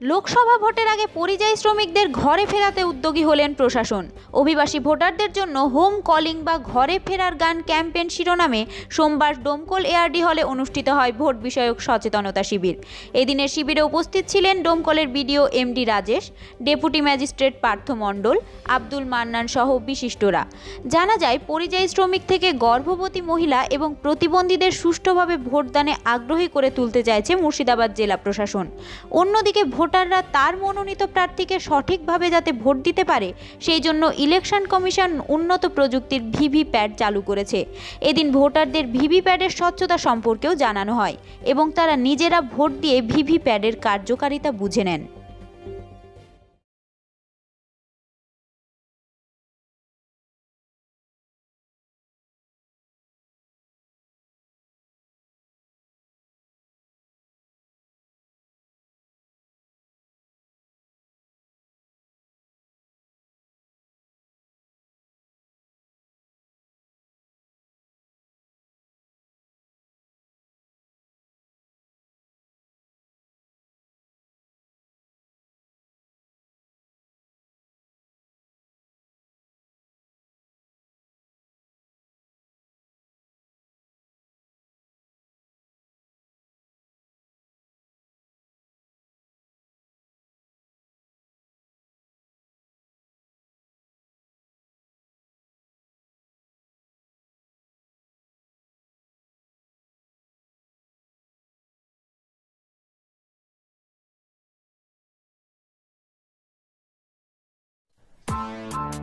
লোকসভা ভোটের আগে পরিযায়ী শ্রমিকদের ঘরে ফেরাতে উদ্যোগী হলেন প্রশাসন। অভিবাসী ভোটারদের জন্য হোম কলিং বা ঘরে ফেরার গান ক্যাম্পেন শিরোনামে সোমবার ডোমকল এআরডি হলে অনুষ্ঠিত হয় ভোট বিষয়ক সচেতনতা শিবির। এদিনের শিবিরে উপস্থিত ছিলেন ডোমকলের BDO MD Rajesh, deputy magistrate Partha Mondal, Abdul Mannan সহ বিশিষ্টরা। জানা যায়, পরিযায়ী শ্রমিক থেকে গর্ভবতী মহিলা এবং প্রতিবন্ধীদের সুষ্ঠুভাবে ভোটদানে আগ্রহী করে তুলতে চাইছে মুর্শিদাবাদ জেলা প্রশাসন। অন্যদিকে ভোটাররা তার মনোনীত প্রার্থীকে সঠিকভাবে যাতে ভোট দিতে পারে, সেই জন্য ইলেকশন কমিশন উন্নত প্রযুক্তির ভিভি প্যাড চালু করেছে। এদিন ভোটারদের ভিভি প্যাডের স্বচ্ছতা সম্পর্কেও জানানো হয় এবং তারা নিজেরা ভোট দিয়ে ভিভি প্যাডের কার্যকারিতা বুঝে নেন।